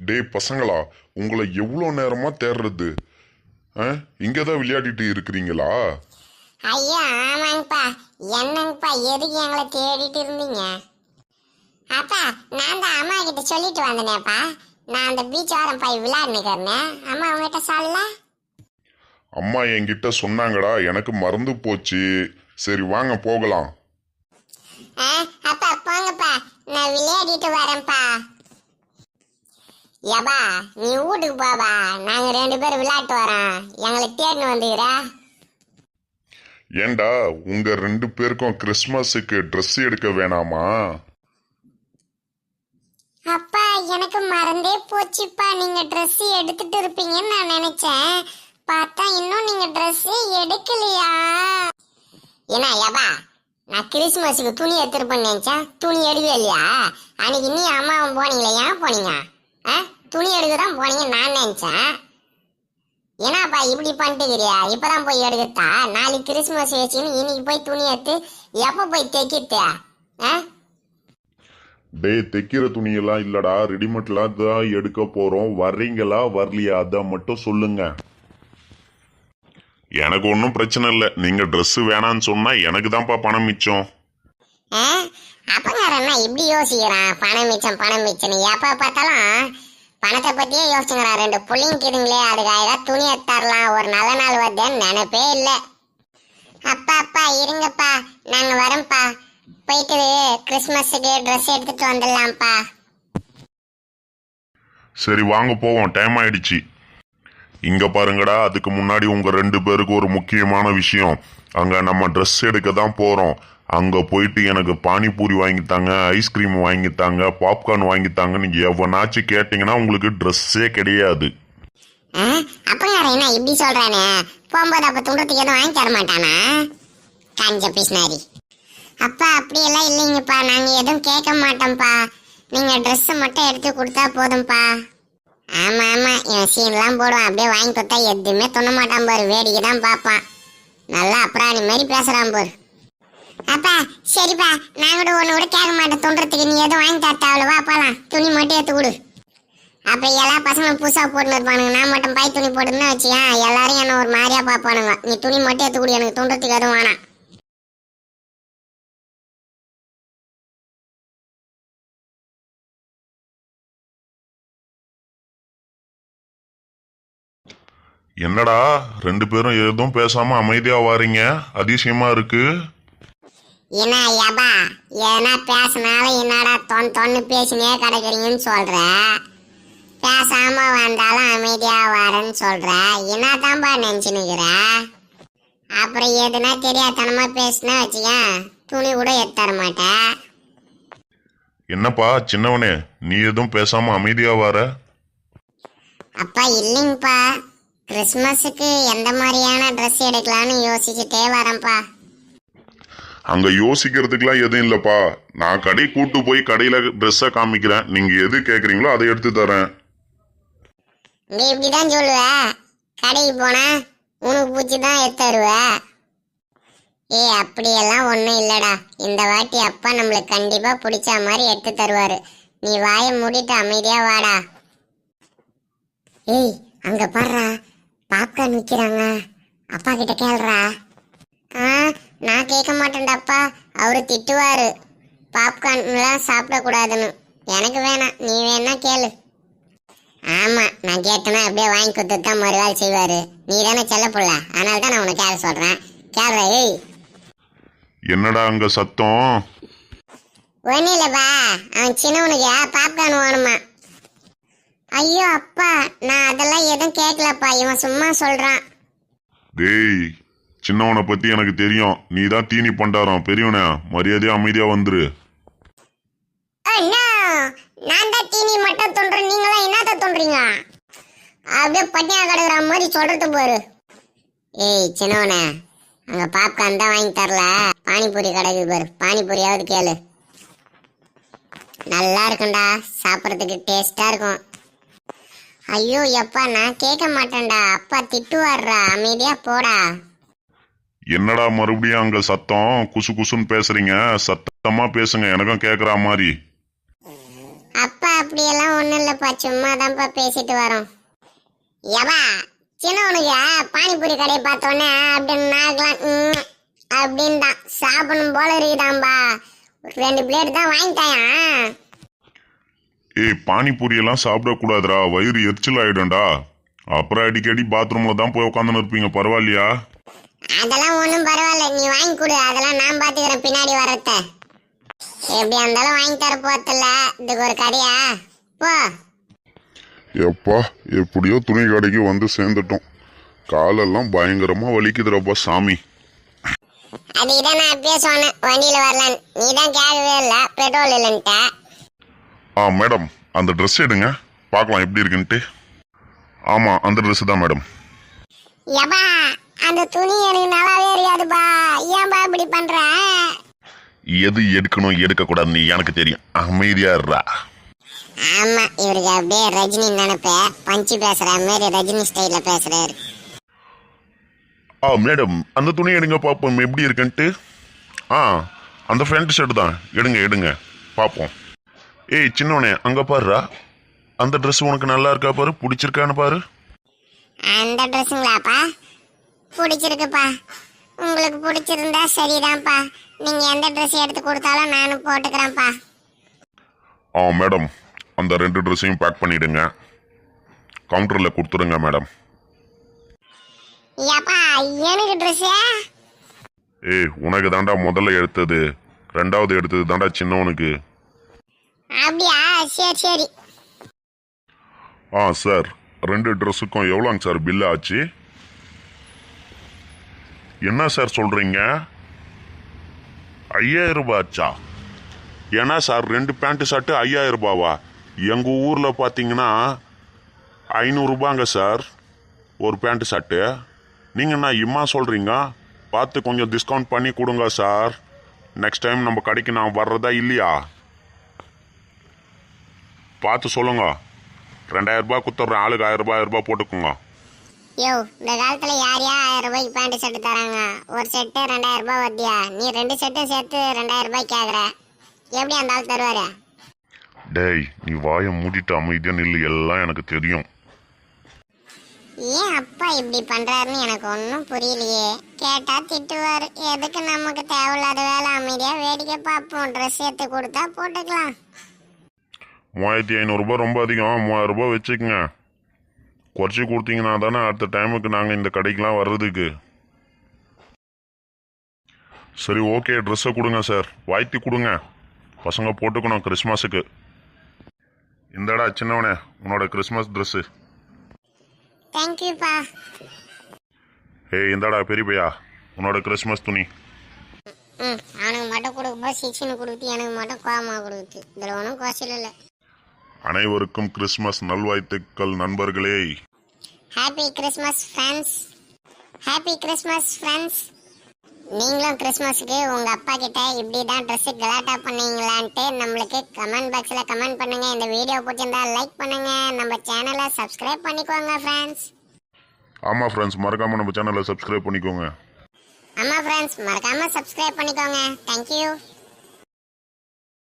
டேய் பசங்களா உங்களை எவ்வளோ நேரமா தேடுறது? ஆ? இங்கே தான் விளையாடிட்டு இருக்கிறீங்களா? ஐயா ஆமாங்கப்பா. என்னங்கப்பா எதுக்கு எங்களை தேடிட்டு இருந்தீங்க? அப்பா நான் தான் அம்மா கிட்ட சொல்லிட்டு வந்தேனேப்பா. நான் அந்த பீச் ஓரம் போய் விளையாடுனுக்கிறேன் அம்மா உங்ககிட்ட சொல்லல? அம்மா என்கிட்ட சொன்னாங்கடா எனக்கு மறந்து போச்சு. சரி வாங்க போகலாம். ஆ, அப்பா போங்கப்பா. நான் விளையாடிட்டு வரேன்ப்பா. யப்பா நீ வீட்டுக்கு போப்பா. நாங்க ரெண்டு பேரும் விளையாட்டு வரோம். எங்களை தேடின்னு வந்துக்கிறா. ஏண்டா உங்க ரெண்டு பேருக்கும் கிறிஸ்மஸுக்கு ட்ரெஸ் எடுக்க வேணாமா? அப்பா எனக்கு மறந்தே போச்சுப்பா. நீங்க Dress எடுத்துட்டு இருப்பீங்கன்னு நான் நினைச்சேன். பார்த்தா இன்னும் நீங்க Dress எடுக்கலையா? ஏன்னா யப்பா நான் கிறிஸ்மஸுக்கு துணி எடுத்துருப்பேன்னு நினைச்சேன். துணி எடுக்கவே இல்லையா? அன்னைக்கு நீ அம்மாவும் போனீங்களே? ஏன் போனீங்க? துணி எடுக்க தான் போனீங்க நான் நினச்சேன் ஏன்னாப்பா இப்படி பண்ணிட்டுக்கிறியா? இப்போதான் போய் எடுக்கத்தா? நாளைக்கு கிறிஸ்மஸ் வச்சுன்னு இன்னைக்கு போய் துணி எடுத்து எப்போ போய் தைக்கிட்டு? ஆ? டேய் தைக்கிற துணியெல்லாம் இல்லடா ரெடிமேட்லாம் தான் எடுக்க போறோம். வர்றீங்களா வரலையா? அதை மட்டும் சொல்லுங்க. எனக்கு ஒன்றும் பிரச்சனை இல்லை. நீங்கள் ட்ரெஸ்ஸு வேணான்னு சொன்னால் எனக்கு தான்ப்பா பணம் மிச்சம். அப்பங்காரன்னா இப்படி யோசிக்கிறான் பணம் மிச்சம் பணம் மிச்சம் எப்போ பார்த்தாலும் பணத்தை பற்றியே யோசிச்சுங்கிறான் ரெண்டு புள்ளிங்கிதுங்களே அதுக்காக தான் துணி எடுத்தாரலாம் ஒரு நல்ல நாள் வருதுன்னு நினைப்பே இல்லை. அப்பா அப்பா இருங்கப்பா. நாங்கள் வரோம்ப்பா. போயிட்டு கிறிஸ்மஸுக்கு ட்ரெஸ் எடுத்துட்டு வந்துடலாம்ப்பா. சரி வாங்க போவோம். டைம் ஆயிடுச்சு. இங்க பாருங்கடா அதுக்கு முன்னாடி உங்க ரெண்டு பேருக்கு ஒரு முக்கியமான விஷயம். அங்க நம்ம ட்ரெஸ் எடுக்க தான் போறோம். அங்க போயிட்டு எனக்கு பானிபூரி வாங்கித்தாங்க ஐஸ்கிரீம் வாங்கித்தாங்க பாப்கார்ன் வாங்கித்தாங்க. நீங்க எவனாச்சும் கேட்டீங்கன்னா உங்களுக்கு ட்ரெஸ்ஸே கிடையாது. ஆ? யார் என்ன இப்படி சொல்றானே? போகும்போது அப்ப துண்டத்துக்கு எதுவும் வாங்கி தர மாட்டானா? காஞ்ச பிஸ்னாரி அப்பா அப்படியெல்லாம் இல்லைங்கப்பா. நாங்க எதுவும் கேட்க மாட்டோம்ப்பா. நீங்க ட்ரெஸ்ஸை மட்டும் எடுத்து கொடுத்தா போதும்ப்பா. ஆமா ஆமா. இவன் சீன்லாம் போடுவான். அப்படியே வாங்கி கொடுத்தா எதுவுமே தொண்ண மாட்டான் பாரு. வேடிக்கை தான் பார்ப்பான். நல்லா அப்புறாணி மாதிரி பேசுறான் பாரு. அப்பா சரிப்பா. நான் கூட ஒன்று கூட கேட்க மாட்டேன். துண்டுறதுக்கு நீ எதுவும் வாங்கி தரத்த அவ்வளோ வா போலாம். துணி மட்டும் எடுத்து கொடு. அப்ப எல்லா பசங்களும் புதுசா போட்டுன்னு இருப்பானுங்க நான் மட்டும் பை துணி போட்டுன்னு வச்சியா எல்லாரும் என்ன ஒரு மாதிரியா பார்ப்பானுங்க. நீ துணி மட்டும் எடுத்து கொடு. எனக்கு துண்டுறதுக்கு எதுவும் வேணாம். என்னடா? ரெண்டு பேரும் எதுவும் பேசாம அமைதியா வாரீங்க? அதிசயமா இருக்கு. என்ன யபா ஏன்னா பேசினாலும் என்னடா தொன் தொன்னு பேசினே கிடக்குறீங்கன்னு சொல்ற? பேசாம வந்தாலும் அமைதியா வரேன்னு சொல்ற? என்னதான்பா நினைச்சுனுக்குற? அப்புறம் எதுனா தெரியாதனமா பேசினா வச்சுக்க துணி கூட எடுத்து தர மாட்டேன் என்னப்பா சின்னவனே நீ எதுவும் பேசாம அமைதியா வார? அப்பா இல்லைங்கப்பா. கிறிஸ்மஸுக்கு எந்த மாதிரியான ட்ரெஸ் எடுக்கலாம்னு யோசிச்சுட்டே வரேன்ப்பா. அங்க யோசிக்கிறதுக்குலாம் எதுவும் இல்லப்பா. நான் கடை கூட்டு போய் கடையில ட்ரெஸ்ஸை காமிக்கிறேன். நீங்க எது கேக்குறீங்களோ அதை எடுத்து தரேன். நீ இப்படிதான் சொல்லுவ. கடைக்கு போனா உனக்கு பூச்சி தான் எடுத்து தருவ. அப்படியெல்லாம் ஒன்றும் இல்லடா. இந்த வாட்டி அப்பா நம்மளுக்கு கண்டிப்பா பிடிச்ச மாதிரி எடுத்து தருவாரு. நீ வாயை மூடிட்டு அமைதியா வாடா. ஏய் அங்க பாடுறா பாப்கார்ன் விற்கிறாங்க அப்பா கிட்ட கேளுறா ஆ நான் கேட்க மாட்டேன்டாப்பா. அவரு திட்டுவாரு. பாப்கார்ன்லாம் சாப்பிடக்கூடாதுன்னு. எனக்கு வேணாம். நீ வேணா கேளு. ஆமா நான் கேட்டேன்னா அப்படியே வாங்கி கொடுத்துட்டு தான் மறுவாள் செய்வாரு. நீ தானே செல்ல புள்ள. அதனால தான் நான் உனக்கு கேள சொல்றேன். கேள்ற ஏய். என்னடா அங்க சத்தம்? ஒன்றும் இல்லைப்பா. அவன் சின்னவனுக்கு பாப்கார்ன் வேணுமா ஐயோ அப்பா. நான் அதெல்லாம் எதுவும் கேட்கலப்பா. இவன் சும்மா சொல்றான். டேய் சின்னவனை பத்தி எனக்கு தெரியும். நீ தான் தீனி பண்டாரம் பெரியவனே. மரியாதையா அமைதியா வந்துரு. Oh no! நான் தான் தீனி மட்டும் தோன்றேன் நீங்களாம் என்னத்த தோன்றீங்க அப்படியே பட்டியா கிடக்குற மாதிரி சொல்றது பாரு. ஏய் சின்னவனே. அங்க பாப்கார்ன் தான் வாங்கி தரல. பானிபூரி கிடக்குது பாரு. பானிபூரியாவது கேளு. நல்லா இருக்கும்டா. சாப்பிட்றதுக்கு டேஸ்டா இருக்கும். ஐயோ எப்பா நான் கேட்க மாட்டேன்டா. அப்பா திட்டுவாடுறா அமைதியா போடா. என்னடா மறுபடியும் அங்க சத்தம்? குசு குசுன்னு பேசுறீங்க. சத்தமா பேசுங்க. எனக்கும் கேக்குற மாதிரி. அப்பா அப்படியெல்லாம் ஒண்ணும் இல்லப்பா. சும்மா தான்ப்பா பேசிட்டு வரோம். எவா சின்னவனுக்கு பானிபூரி கடையை பார்த்தோன்னே அப்படின்னு நாக்கலாம் ம், அப்படின்னு தான் சாப்பிடணும் போல இருக்குதாம்பா. ரெண்டு பிளேட் தான் வாங்கிட்டாயா? ஏய் பானிபூரி எல்லாம் சாப்பிடக்கூடாதுடா. வயிறு எரிச்சல் ஆயிடும்டா. அப்புறம் அடிக்கடி பாத்ரூம்ல தான் போய் உட்காந்துன்னு இருப்பீங்க. பரவாயில்லையா? அதெல்லாம் ஒன்றும் பரவாயில்ல. நீ வாங்கி கொடு. அதெல்லாம் நான் பார்த்துக்கிறேன் பின்னாடி வரத்த எப்படியா இருந்தாலும் வாங்கி தர போறதில்ல. இதுக்கு ஒரு கடையா? போ. எப்பா எப்படியோ துணி கடைக்கு வந்து சேர்ந்துட்டோம். காலெல்லாம் பயங்கரமா வலிக்குதுடப்பா சாமி. அதுக்கு தான் நான் அப்பயே சொன்னேன் வண்டியில வரலான்னு. நீ தான் கேட்கவே இல்லை பெட்ரோல் இல்லைன்ட்ட. ஆ மேடம் அந்த ட்ரெஸ் எடுங்க. பார்க்கலாம் எப்படி இருக்குன்ட்டு. ஆமா அந்த Dress தான் மேடம். எப்பா? அந்த துணி எனக்கு நல்லாவே இருக்காதுப்பா ஏன்பா இப்படி பண்ற? எது எடுக்கணும் எடுக்கக்கூடாதுன்னு எனக்கு தெரியும். அமைதியா இருடா. ஆமா இவருக்கு அப்படியே ரஜினி நினைப்ப. பஞ்சு பேசுற மாதிரி ரஜினி ஸ்டைல்ல பேசுறாரு. ஆ மேடம் அந்த துணி எடுங்க பார்ப்போம் எப்படி இருக்குன்ட்டு. ஆ அந்த ஃப்ரண்ட் ஷர்ட் தான். எடுங்க எடுங்க பார்ப்போம் ஏய் சின்னவனே அங்கே பாருடா. அந்த Dress உனக்கு நல்லா இருக்கா பாரு? பிடிச்சிருக்கான்னு பாரு. அந்த ட்ரெஸ்ஸுங்களாப்பா பிடிச்சிருக்குப்பா. உங்களுக்கு பிடிச்சிருந்தா சரிதான்ப்பா. நீங்க எந்த ட்ரெஸ் எடுத்து கொடுத்தாலும் நானும் போட்டுக்கிறேன்ப்பா. ஆ மேடம். அந்த ரெண்டு ட்ரெஸ்ஸையும் பேக் பண்ணிடுங்க. கவுண்டரில் கொடுத்துருங்க மேடம். ஏப்பா எனக்கு ட்ரெஸ்ஸே ஏய் உனக்கு தாண்டா முதல்ல எடுத்தது. ரெண்டாவது எடுத்தது தாண்டா சின்னவனுக்கு அப்படியா? சரி சரி. ஆ சார். ரெண்டு ட்ரெஸ்ஸுக்கும் எவ்வளோங்க சார்? பில்லு ஆச்சு? என்ன சார் சொல்கிறீங்க ஐயாயிரம் ரூபாய் ஆச்சா ஏன்னா சார் ரெண்டு பேண்ட்டு ஷர்ட்டு ஐயாயிரம் ரூபாவா? எங்கள் ஊரில் பார்த்தீங்கன்னா ஐநூறுரூபாங்க சார் ஒரு பேண்ட் ஷர்ட்டு. நீங்கள் என்ன இம்மா சொல்கிறீங்க பார்த்து கொஞ்சம் டிஸ்கவுண்ட் பண்ணி கொடுங்க சார். நெக்ஸ்ட் டைம் நம்ம கடைக்கு நான் வர்றதா இல்லையா? பார்த்து சொல்லுங்க. ரெண்டாயிரம் ரூபாய் ஆளுக்கு ஆயிரம் ரூபாய் ரூபாய் போட்டுக்கோங்க. யோ இந்த காலத்துல யார் யா ஆயிரம் ரூபாய்க்கு பேண்ட் ஷர்ட் தராங்க? ஒரு செட்டு ரெண்டாயிரம் ரூபாய் வட்டியா நீ ரெண்டு செட்டும் சேர்த்து ரெண்டாயிரம் ரூபாய் கேக்குற. எப்படி அந்த ஆள் தருவாரு? டேய் நீ வாயை மூடிட்டு அமைதியா நில்லு எல்லாம் எனக்கு தெரியும். ஏன் அப்பா இப்படி பண்றாருன்னு எனக்கு ஒன்றும் புரியலையே. கேட்டா திட்டுவாரு. எதுக்கு நமக்கு தேவையில்லாத வேலை? அமைதியா வேடிக்கை பார்ப்போம். ட்ரெஸ் எடுத்து கொடுத்தா போட்டுக்கலாம். மூவாயிரத்தி ஐநூறுரூபா ரொம்ப அதிகம். மூவாயிரம் ரூபாய் வச்சுக்கோங்க. குறைச்சி கொடுத்தீங்கன்னா தானே அடுத்த டைமுக்கு நாங்கள் இந்த கடைக்கெலாம் வர்றதுக்கு. சரி ஓகே ட்ரெஸ்ஸை கொடுங்க சார் வாய்த்தி கொடுங்க. பசங்க போட்டுக்கணும் கிறிஸ்மஸுக்கு இந்தடா சின்னவனே உன்னோட கிறிஸ்மஸ் ட்ரெஸ்ஸு தேங்க்யூப்பா ஏய் இந்தாடா பெரிய பையா உன்னோட கிறிஸ்மஸ் துணி. ம் அவனுக்கு மட்டும் கொடுக்கும்போது சிக்ஷனு கொடுத்து எனக்கு மட்டும் கோமா கொடுக்குது இதில் ஒன்றும் குறைச்சல் இல்லை அனைவருக்கும் கிறிஸ்மஸ் நல்வாழ்த்துக்கள் நண்பர்களே. Happy Christmas friends happy Christmas friends நீங்களும் கிறிஸ்மஸ்க்கு உங்கள் அப்பா கிட்ட இப்படி தான் ட்ரெஸ்ஸு கலாட்டா பண்ணீங்களான்ட்டு நம்மளுக்கு கமெண்ட் பாக்ஸில் கமெண்ட் பண்ணுங்க. இந்த வீடியோ பிடிச்சிருந்தா லைக் பண்ணுங்க. நம்ம சேனலை சப்ஸ்கிரைப் பண்ணிக்கோங்க ஃப்ரெண்ட்ஸ் ஆமாம் ஃப்ரெண்ட்ஸ் மறக்காமல் நம்ம சேனலை சப்ஸ்கிரைப் பண்ணிக்கோங்க. ஆமாம் ஃப்ரெண்ட்ஸ் மறக்காமல் சப்ஸ்கிரைப் பண்ணிக்கோங்க. தேங்க்யூ